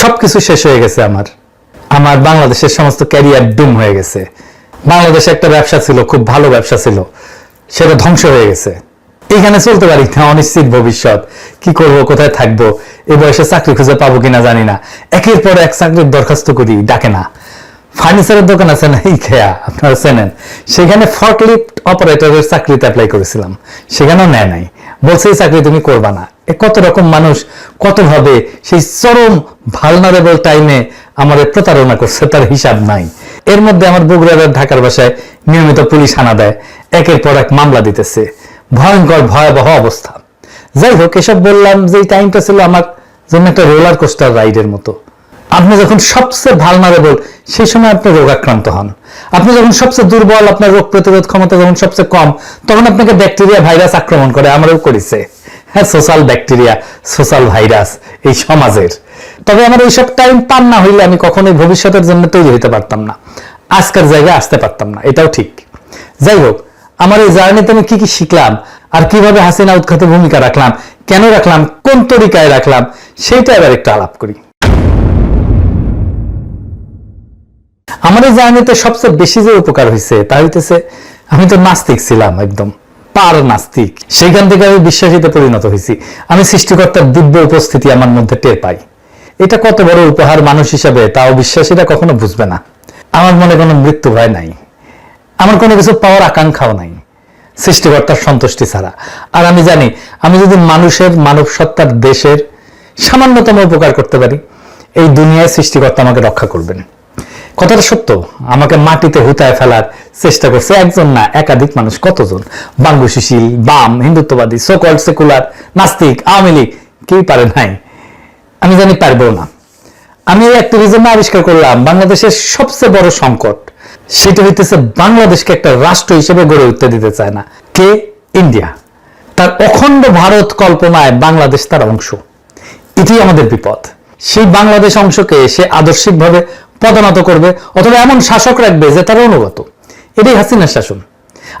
সবকিছু শেষ হয়ে গেছে আমার। আমার বাংলাদেশের সমস্ত ক্যারিয়ার ডুম হয়ে গেছে। বাংলাদেশে একটা ব্যবসা ছিল, খুব ভালো ব্যবসা ছিল। সেটা ধ্বংস হয়ে গেছে। এখানে চলতে পারি না, অনিশ্চিত ভবিষ্যৎ। কি করব, কোথায় থাকব? এই বয়সে চাকরি খুঁজে পাবো কিনা জানি না। একের পর এক চাকরির দরখাস্ত করি, ডাকে না। ফার্নিচারের দোকান আছে না? এই খেয়া, আপনারা চেনেন। সেখানে ফর্কলিফট অপারেটরের চাকরিতে অ্যাপ্লাই করেছিলাম। সেখানেও নেয় নাই। বলছে, এই চাকরি তুমি করবা না। কত রকম মানুষ কত ভাবে সেই চরম ভালনারেবল টাইমে আমাদের প্রতারণা করছে, তার হিসাব নাই। এর মধ্যে আমার বগুড়ার ঢাকার বাসায় নিয়মিত পুলিশ হানা দেয়, একের পর এক মামলা দিতেছে। ভয়ঙ্কর, ভয়াবহ অবস্থা। যাই হোক, এসব বললাম যে টাইমটা ছিল আমার জন্য একটা রোলার কোস্টার রাইডের মতো। আপনি যখন সবচেয়ে ভালনারেবল সেই সময় আপনি রোগাক্রান্ত হন। আপনি যখন সবচেয়ে দুর্বল, আপনার রোগ প্রতিরোধ ক্ষমতা যখন সবচেয়ে কম, তখন আপনাকে ব্যাকটেরিয়া ভাইরাস আক্রমণ করে, আমারও করেছে। হ্যাঁ সোশ্যাল ব্যাকটেরিয়া সোশ্যাল ভাইরাস এই সমাজের। তবে আমার এইসব টাইম পান না হইলে আমি কখনোই ভবিষ্যতের জন্য তৈরি হতে পারতাম না। আজকের জায়গায় আসতে পারতাম না, এটাও ঠিক। যাই হোক, আমার এই জার্নিতে আমি কি কি শিখলাম আর কীভাবে হাসিনা উৎখাতে ভূমিকা রাখলাম, কেন রাখলাম, কোন তরিকায় রাখলাম, সেইটা এবার একটু আলাপ করি। আমার এই জার্নিতে সবচেয়ে বেশি যে উপকার হয়েছে তা হইতেছে আমি তো নাস্তিক ছিলাম একদম। পার নাস্তিক। সেইখান থেকে আমি বিশ্বাসীতে পরিণত হয়েছি। আমি সৃষ্টিকর্তার দিব্য উপস্থিতি আমার মধ্যে টের পাই। এটা কত বড় উপহার মানুষ হিসাবে তাও বিশ্বাসীরা কখনো বুঝবে না। আমার মনে কোনো মৃত্যু ভয় নাই। আমার কোনো কিছু পাওয়ার আকাঙ্ক্ষাও নাই। সৃষ্টিকর্তার সন্তুষ্টি ছাড়া। আর আমি জানি, আমি যদি মানুষের মানব সত্তার দেশের সামান্যতম উপকার করতে পারি, এই দুনিয়ায় সৃষ্টিকর্তা আমাকে রক্ষা করবেন। কথাটা সত্য। আমাকে মাটিতে হুতায় ফেলার চেষ্টা করছে একজন না একাধিক মানুষ, কতজন? বাঙ্গু সুশীল বাম, হিন্দুত্ববাদী সোকল সেকুলার নাস্তিক, আওয়ামী লীগ কেউই পারে নাই। আমি জানি পারব না। আমি এই অ্যাক্টিভিজম আবিষ্কার করলাম বাংলাদেশের সবচেয়ে বড় সংকট। সেটা হইতেছে বাংলাদেশকে একটা রাষ্ট্র হিসেবে গড়ে উঠতে দিতে চায় না। কে? ইন্ডিয়া। তার অখণ্ড ভারত কল্পনায় বাংলাদেশ তার অংশ। এটি আমাদের বিপদ। সেই বাংলাদেশ অংশকে সে আদর্শিকভাবে পদোন্নত করবে অথবা এমন শাসক রাখবে যে তার অনুগত। এটাই হাসিনার শাসন।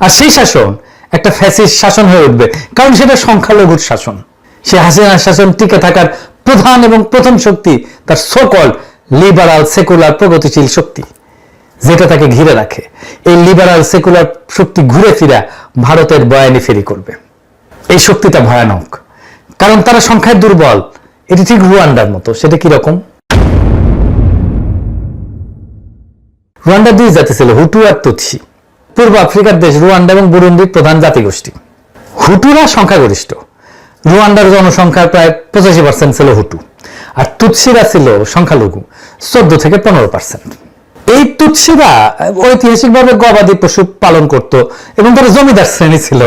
আর সেই শাসন একটা ফ্যাসিস্ট শাসন হয়ে উঠবে, কারণ সেটা সংখ্যালঘুর শাসন। সে হাসিনার শাসন টিকে থাকার প্রধান এবং প্রথম শক্তি তার সকল লিবারাল সেকুলার প্রগতিশীল শক্তি, যেটা তাকে ঘিরে রাখে। এই লিবারাল সেকুলার শক্তি ঘুরে ফিরা ভারতের বয়ানি ফেরি করবে। এই শক্তিটা ভয়ানক, কারণ তারা সংখ্যায় দুর্বল। এটি ঠিক রুয়ান্ডার মতো, সেটা কীরকম রুয়ান্ডা দুই জাতি ছিল, হুটু আর তুৎসি পূর্ব আফ্রিকার দেশ রুয়ান্ডা এবং বুরুন্ডির প্রধান জাতিগোষ্ঠী। হুটুরা সংখ্যাগরিষ্ঠ। রুয়ান্ডার জনসংখ্যার প্রায় পঁচাশি পার্সেন্ট ছিল হুটু। আর তুৎসিরা ছিল সংখ্যালঘু, চোদ্দ থেকে পনেরো পার্সেন্ট এই তুৎসিরা ঐতিহাসিকভাবে গবাদি পশু পালন করত এবং তারা জমিদার শ্রেণি ছিল।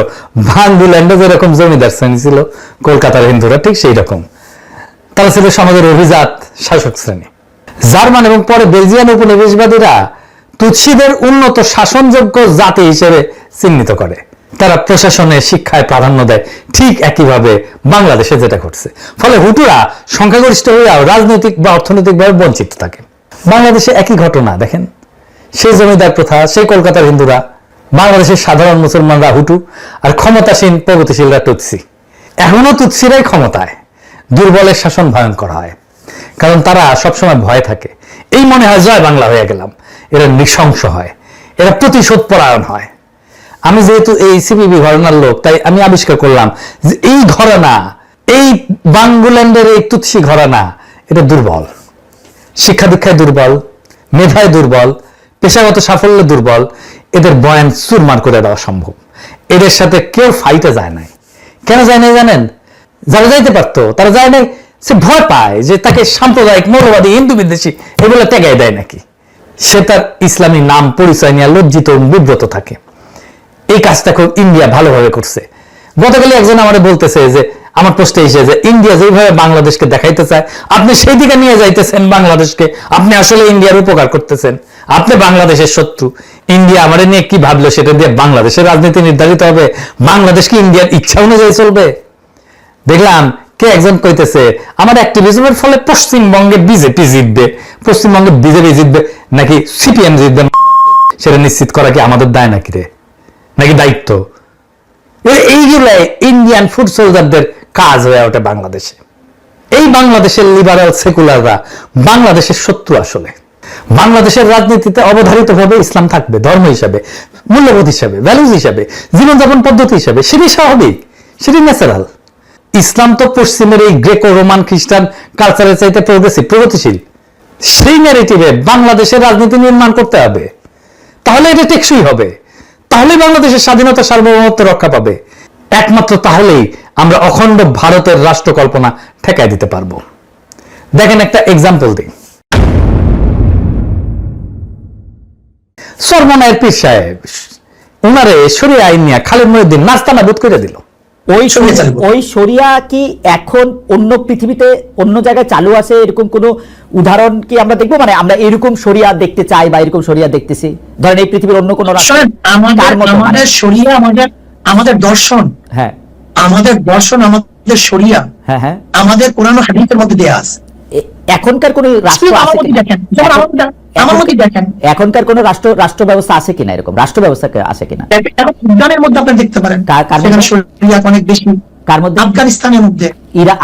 ভাঙ্গুল্যান্ডে যেরকম জমিদার শ্রেণি ছিল, কলকাতার হিন্দুরা ঠিক সেই রকম। তারা ছিল সমাজের অভিজাত শাসক শ্রেণি। জার্মান এবং পরে বেলজিয়ান উপনিবেশবাদীরা তুৎসিদের উন্নত শাসনযোগ্য জাতি হিসেবে চিহ্নিত করে। তারা প্রশাসনে শিক্ষায় প্রাধান্য দেয়। ঠিক একইভাবে বাংলাদেশে যেটা ঘটছে। ফলে হুটুরা সংখ্যাগরিষ্ঠ হইয়াও রাজনৈতিক বা অর্থনৈতিকভাবে বঞ্চিত থাকে। বাংলাদেশে একই ঘটনা, দেখেন। সেই জমিদার প্রথা, সেই কলকাতার হিন্দুরা, বাংলাদেশের সাধারণ মুসলমানরা হুটু, আর ক্ষমতাসীন, প্রগতিশীলরা তুৎসি। এখনও তুৎসিরাই ক্ষমতায়। দুর্বলের শাসন ভয়ঙ্কর হয়। কারণ তারা সবসময় ভয় থাকে। এই মনে হয় জয় বাংলা হয়ে গেলাম। এরা নৃশংস হয়। এরা প্রতিশোধ পরায়ণ হয়। আমি যেহেতু এই সিপিবি ঘরানার লোক, তাই আমি আবিষ্কার করলাম যে এই ঘরানা, এই বাঙ্গুল্যান্ডের এই তুৎসি ঘরানা, এটা দুর্বল। শিক্ষা দীক্ষায় দুর্বল, মেধায় দুর্বল, পেশাগত সাফল্যে দুর্বল, এদের বয়ান চুরমার করে দেওয়া সম্ভব। এদের সাথে কেউ ফাইটে যায় নাই। কেন যায় নাই জানেন? যারা যাইতে পারতো, তারা যায় নাই, সে ভয় পায় যে তাকে সাম্প্রদায়িক মৌলবাদী হিন্দু বিদ্বেষী এগুলো টেকাই দেয় নাকি? সে তার ইসলামী নাম, পরিচয় নিয়ে লজ্জিত এবং বিব্রত থাকে। এই কাজটা খুব ইন্ডিয়া ভালোভাবে করছে। গতকালে একজন আমাদের বলতেছে যে, আমার পোস্টে এসে যে, ইন্ডিয়া যেভাবে বাংলাদেশকে দেখাইতে চায়, আপনি সেই দিকে নিয়ে যাইতেছেন বাংলাদেশকে। আপনি আসলে ইন্ডিয়ার উপকার করতেছেন। আপনি বাংলাদেশের শত্রু। ইন্ডিয়া আমাদের নিয়ে কি ভাবলো সেটা দিয়ে বাংলাদেশের রাজনীতি নির্ধারিত হবে? বাংলাদেশ কি ইন্ডিয়ার ইচ্ছা অনুযায়ী চলবে? দেখলাম কে একজন কইতেছে? আমার অ্যাক্টিভিজমের ফলে পশ্চিমবঙ্গে বিজেপি জিতবে। পশ্চিমবঙ্গে বিজেপি জিতবে। নাকি সিপিএম জিতবে? সেটা নিশ্চিত করা কি আমাদের দায় নাকি রে? নাকি দায়িত্ব? এইগুলাই ইন্ডিয়ান ফুড সোলজারদের কাজ হয়ে ওঠে বাংলাদেশে। এই বাংলাদেশের লিবারাল সেকুলাররা বাংলাদেশের শত্রু আসলে। বাংলাদেশের রাজনীতিতে অবধারিতভাবে ইসলাম থাকবে, ধর্ম হিসাবে, মূল্যবোধ হিসাবে ভ্যালুজ হিসাবে, জীবনযাপন পদ্ধতি হিসাবে সেটি স্বাভাবিক সেটি ন্যাচারাল ইসলাম তো পশ্চিমের এই গ্রেকো রোমান খ্রিস্টান কালচারের চাইতে প্রগ্রেসিভ প্রগতিশীল। সেই ন্যারেটিভে বাংলাদেশের রাজনীতি নির্মাণ করতে হবে। তাহলে এটা টেকসই হবে। তাহলে বাংলাদেশের স্বাধীনতা সার্বভৌমত্ব রক্ষা পাবে। একমাত্র তাহলেই আমরা অখণ্ড ভারতের রাষ্ট্র কল্পনা ঠেকায় দিতে পারব। দেখেন একটা এক্সাম্পল দিই। সরমনায়ের পীর সাহেব, উনারে সরিয়ে আইন নিয়ে খালিদ মহিউদ্দিন নাস্তা নাবুদ করে দিল। ওই। ওই শরিয়া কি এখন অন্য পৃথিবীতে অন্য জায়গায় চালু আছে? এরকম কোনো উদাহরণ কি আমরা দেখব? মানে আমরা এরকম শরিয়া দেখতে চাই বা এরকম শরিয়া দেখতেছি? ধরেন এই পৃথিবীর অন্য কোনো আমাদের কার মানে? আমাদের শরিয়া আমাদের আমাদের দর্শন। হ্যাঁ। আমাদের দর্শন আমাদের শরিয়া হ্যাঁ হ্যাঁ। আমাদের কোরআন হাদিসের মধ্যে দেয়া আছে। এখনকার কোন রাষ্ট্র আছে যেমন মধ্যে আমার মধ্যে দেখেন। এখনকার কোন রাষ্ট্র রাষ্ট্র ব্যবস্থা আছে কিনা এরকম? রাষ্ট্র ব্যবস্থা আছে কিনা? উদ্যানের মধ্যে আপনি দেখতে পারেন। অনেক বেশি। কার মধ্যে? আফগানিস্তানের মধ্যে।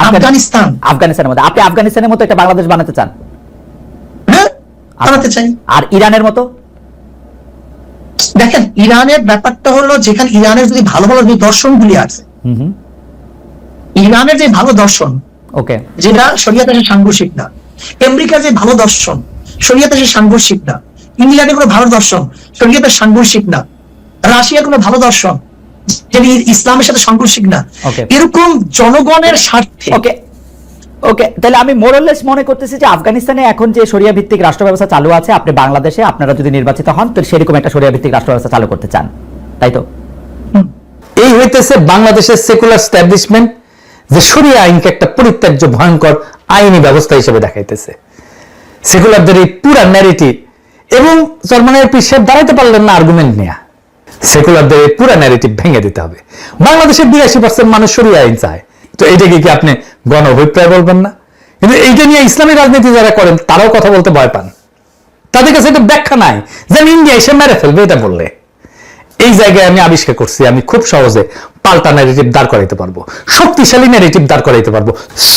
আফগানিস্তান। আফগানিস্তানের মধ্যে। আপনি আফগানিস্তানের মতো একটা বাংলাদেশ বানাতে চান? হ্যাঁ বানাতে চাই। আর ইরানের মতো? দেখেন ইরানের ব্যাপারটা হলো যেখানে ইরানের যদি ভালো ভালো যে দর্শনগুলি আছে ইরানের যে ভালো দর্শন ওকে। যেটা শরিয়াতে সাংঘর্ষিক না আমেরিকার যে ভালো দর্শন শরিয়াতে সে সাংঘর্ষিক না। ইংল্যান্ডের কোনো ভালো দর্শন শরিয়াতে সাংঘর্ষিক না। রাশিয়ার কোনো ভালো দর্শন যেটি ইসলামের সাথে সাংঘর্ষিক না। এরকম জনগণের স্বার্থে ওকে ওকে তাহলে আমি মোরলেস মনে করতেছি যে আফগানিস্তানে এখন যে শরিয়া ভিত্তিক রাষ্ট্র ব্যবস্থা চালু আছে আপনি বাংলাদেশে আপনারা যদি নির্বাচিত হন তো সেরকম একটা শরিয়া ভিত্তিক রাষ্ট্র ব্যবস্থা চালু করতে চান। তাই তো? এই হইতেছে বাংলাদেশের সেকুলার স্ট্যাবলিশমেন্ট যে সরিয়া আইনকে একটা পরিত্যাজ্য ভয়ঙ্কর আইনি ব্যবস্থা হিসেবে দেখাইতেছে। সেকুলারদের এই পুরা ন্যারেটিভ এবং জর্মানের পিসের দাঁড়াইতে পারলেন না আর্গুমেন্ট নিয়ে। সেকুলারদের এই পুরা ন্যারেটিভ ভেঙে দিতে হবে। বাংলাদেশের বিরাশি পার্সেন্ট মানুষ সরিয়ে আইন চায়। তো এটাকে কি আপনি গণ অভিপ্রায় বলবেন না? কিন্তু এইটা নিয়ে ইসলামী রাজনীতি যারা করেন, তারাও কথা বলতে ভয় পান। তাদের কাছে একটা ব্যাখ্যা নাই যেন ইন্ডিয়া এসে মেরে ফেলবে এটা বললে। এই জায়গায় আমি আবিষ্কার করছি, আমি খুব সহজে পাল্টা ন্যারেটিভ দাঁড় করাইতে পারব। শক্তিশালী ন্যারেটিভ দাঁড় করাইতে পারব।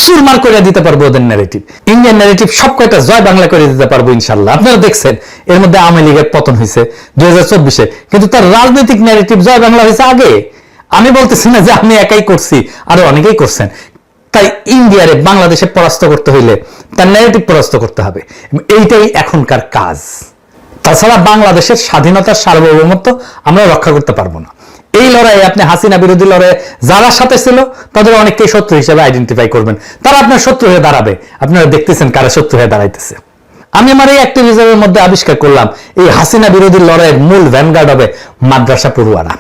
সুরমার করে দিতে পারব ওদের ন্যারেটিভ ইন্ডিয়ান ন্যারেটিভ সব কয়টা জয় বাংলা করে দিতে পারব ইনশাল্লাহ আপনারা দেখছেন, এর মধ্যে আওয়ামী লীগের পতন হয়েছে দুই হাজার চব্বিশে। কিন্তু তার রাজনৈতিক ন্যারেটিভ জয় বাংলা হয়েছে আগে। আমি বলতেছি না যে আমি একাই করছি, আরও অনেকেই করছেন। তাই ইন্ডিয়ারে বাংলাদেশে পরাস্ত করতে হইলে তার ন্যারেটিভ পরাস্ত করতে হবে। এইটাই এখনকার কাজ। তাছাড়া বাংলাদেশের স্বাধীনতার সার্বভৌমত্ব আমরা রক্ষা করতে পারব না। এই লড়াইয়ে আপনি হাসিনা বিরোধী লড়াইয়ে যারা সাথে ছিল, তাদের অনেককেই শত্রু হিসেবে আইডেন্টিফাই করবেন। তারা আপনার শত্রু হয়ে দাঁড়াবে। আপনারা দেখতেছেন কারা শত্রু হয়ে দাঁড়াইতেছে। আমি আমার এই অ্যাক্টিভিজমের মধ্যে আবিষ্কার করলাম, এই হাসিনা বিরোধী লড়াইয়ের মূল ভ্যানগার্ড হবে মাদ্রাসা পড়ুয়ারা।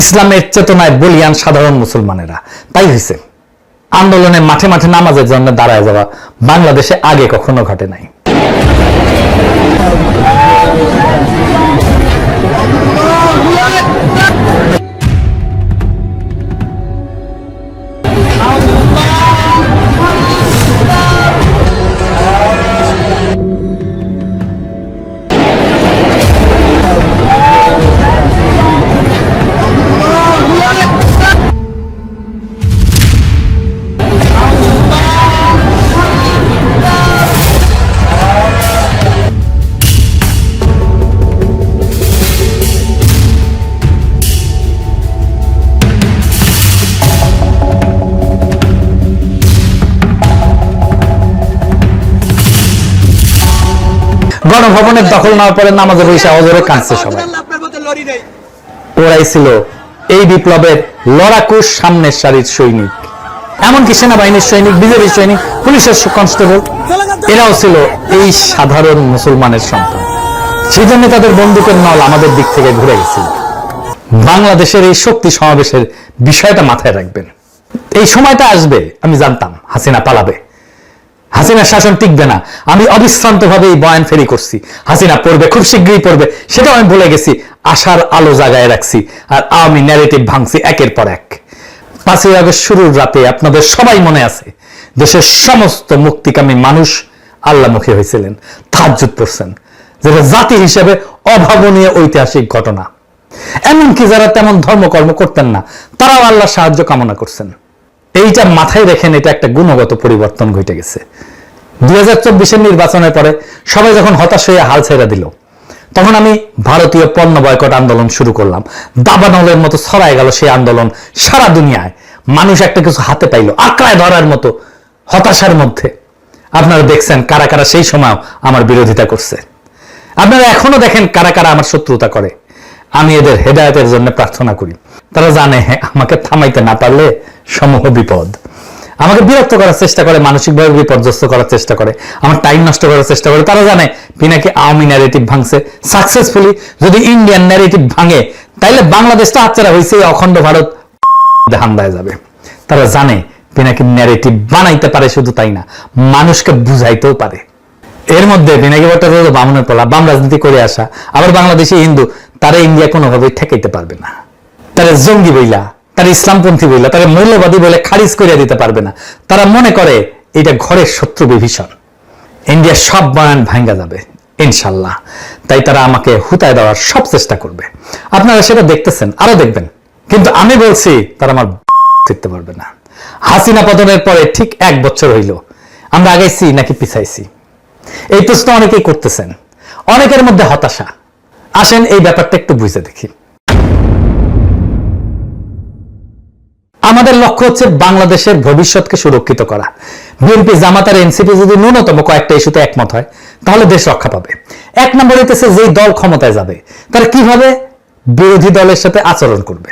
ইসলামের চেতনায় বলিয়ান সাধারণ মুসলমানেরা। তাই হয়েছে আন্দোলনে মাঠে মাঠে নামাজের জন্য দাঁড়ায় যাওয়া বাংলাদেশে আগে কখনো ঘটে নাই। Thank you. গণভবনের দখল নেওয়ার পরে নামাজে বসে অজরে কাঁদছে সবাই। ওরাই ছিল এই বিপ্লবের লড়াকু সামনের সারির সৈনিক। এমনকি সেনাবাহিনীর সৈনিক বিজেপির সৈনিক পুলিশের কনস্টেবল এরাও ছিল এই সাধারণ মুসলমানের সন্তান। সেই জন্য তাদের বন্দুকের নল আমাদের দিক থেকে ঘুরে গেছিল বাংলাদেশের এই শক্তি সমাবেশের বিষয়টা মাথায় রাখবেন। এই সময়টা আসবে আমি জানতাম হাসিনা পালাবে। হাসিনার শাসন টিকবে না। আমি অবিশ্রান্ত ভাবে এই বয়ান ফেরি করছি। হাসিনা পড়বে, খুব শীঘ্রই পড়বে, সেটাও আমি বলে গেছি, আশার আলো জাগায় রাখছি, আর আমি ন্যারেটিভ ভাঙছি একের পর এক। পাঁচই আগস্ট শুরুর রাতে আপনাদের সবাই মনে আছে, দেশের সমস্ত মুক্তিকামী মানুষ আল্লামুখী হয়েছিলেন, তাহাজ্জুদ পড়ছেন, যেটা জাতি হিসেবে অভাবনীয় ঐতিহাসিক ঘটনা। এমনকি যারা তেমন ধর্মকর্ম করতেন না, তারাও আল্লাহর সাহায্য কামনা করছেন। এইটা মাথায় রেখেন এটা একটা গুণগত পরিবর্তন ঘটে গেছে। দুই হাজার চব্বিশের নির্বাচনের পরে সবাই যখন হতাশ হয়ে হাল ছেড়ে দিল, তখন আমি ভারতীয় পণ্য বয়কট আন্দোলন শুরু করলাম। দাবানলের মতো ছড়ায় গেল সেই আন্দোলন সারা দুনিয়ায়। মানুষ একটা কিছু হাতে পাইলো, আঁকড়ায় ধরার মতো হতাশার মধ্যে। আপনারা দেখছেন কারা কারা সেই সময় আমার বিরোধিতা করছে। আপনারা এখনও দেখেন কারা কারা আমার শত্রুতা করে। আমি এদের হেদায়তের জন্য প্রার্থনা করি। তারা জানে, আমাকে থামাইতে না পারলে সমূহ বিপদ। আমাকে বিরক্ত করার চেষ্টা করে, মানসিকভাবে বিপর্যস্ত করার চেষ্টা করে, আমার টাইম নষ্ট করার চেষ্টা করে, তারা জানে পিনাকি আওয়ামী ন্যারেটিভ ভাঙছে। সাকসেসফুলি যদি ইন্ডিয়ান ন্যারেটিভ ভাঙে, তাইলে বাংলাদেশটা হাতছাড়া হয়েছে অখণ্ড ভারত হান্দায় যাবে। তারা জানে পিনাকি ন্যারেটিভ বানাইতে পারে শুধু তাই না, মানুষকে বুঝাইতেও পারে। এর মধ্যে পিনাকি ভট্টাচার্য বামনের পোলা, বাম রাজনীতি করে আসা, আবার বাংলাদেশি হিন্দু, তারা ইন্ডিয়া কোনোভাবেই ঠেকাইতে পারবে না। তারা জঙ্গি বইলা, তারা ইসলামপন্থী বইলা, তারা মৌলবাদী বলে খারিজ করিয়া দিতে পারবে না। তারা মনে করে এটা ঘরের শত্রু বিভীষণ। ইন্ডিয়ার সব বয়ান ভাঙ্গা যাবে, ইনশাল্লাহ। তাই তারা আমাকে হুতায় দেওয়ার সব চেষ্টা করবে। আপনারা সেটা দেখতেছেন, আরও দেখবেন। কিন্তু আমি বলছি, তারা আমার দেখতে পারবে না। হাসিনা পতনের পরে ঠিক এক বছর হইল। আমরা আগাইছি নাকি পিছাইছি? এই প্রশ্ন অনেকেই করতেছেন। অনেকের মধ্যে হতাশা। আসেন এই ব্যাপারটা একটু বুঝে দেখি। আমাদের লক্ষ্য হচ্ছে বাংলাদেশের ভবিষ্যৎকে সুরক্ষিত করা। বিএনপি জামাত আর এনসিপি যদি ন্যূনতম কয়েকটা ইস্যুতে একমত হয়, তাহলে দেশ রক্ষা পাবে। এক নম্বর হইতেছে যেই দল ক্ষমতায় যাবে, তারা কীভাবে বিরোধী দলের সাথে আচরণ করবে?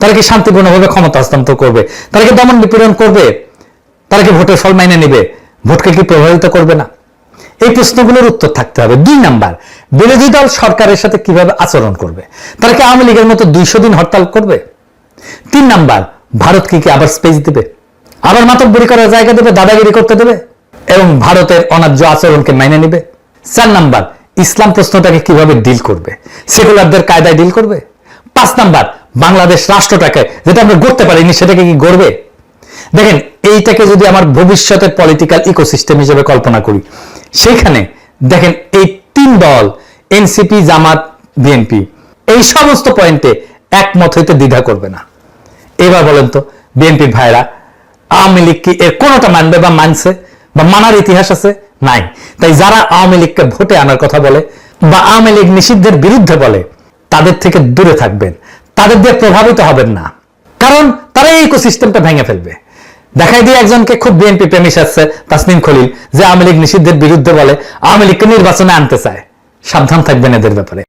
তারা কি শান্তিপূর্ণভাবে ক্ষমতা হস্তান্তর করবে? তারা কি দমন নিপীড়ন করবে? তারা কি ভোটের ফল মাইনে নেবে? ভোটকে কি প্রভাবিত করবে না? এই প্রশ্নগুলোর উত্তর থাকতে হবে। দুই নাম্বার, বিরোধী দল সরকারের সাথে কীভাবে আচরণ করবে? তারা কি আওয়ামী লীগের মতো দুইশো দিন হরতাল করবে? তিন নাম্বার ভারত কি কি আবার স্পেস দিবে? আবার মাতব্বরি করার জায়গা দেবে, দাদাগিরি করতে দেবে? এবং ভারতের অনার্য আচরণকে মেনে নেবে? চার নাম্বার, ইসলাম প্রশ্নটাকে কীভাবে ডিল করবে? সেকুলারদের কায়দায় ডিল করবে? পাঁচ নাম্বার, বাংলাদেশ রাষ্ট্রটাকে, যেটা আমরা গড়তে পারিনি, সেটাকে কি গড়বে? দেখেন, এইটাকে যদি আমার ভবিষ্যতের পলিটিক্যাল ইকোসিস্টেম হিসেবে কল্পনা করি, সেখানে দেখেন এই তিন দল এনসিপি জামাত বিএনপি এই সমস্ত পয়েন্টে একমত হইতে দ্বিধা করবে না। এবার বলেন তো বিএনপি ভাইরা, আওয়ামী লীগ কি এর কোনোটা মানবে বা মানছে বা মানার ইতিহাস আছে? নাই। তাই যারা আওয়ামী লীগকে ভোটে আনার কথা বলে বা আওয়ামী লীগ নিষিদ্ধের বিরুদ্ধে বলে, তাদের থেকে দূরে থাকবেন। তাদের দিয়ে প্রভাবিত হবেন না। কারণ তারা এই ইকোসিস্টেমটা ভেঙে ফেলবে। দেখাই দিয়ে একজনকে, খুব বিএনপি প্রেমিস আসছে তাসনিম খলিল। যে আওয়ামী লীগ নিষিদ্ধের বিরুদ্ধে বলে, আওয়ামী লীগকে নির্বাচনে আনতে চায়। সাবধান থাকবেন এদের ব্যাপারে।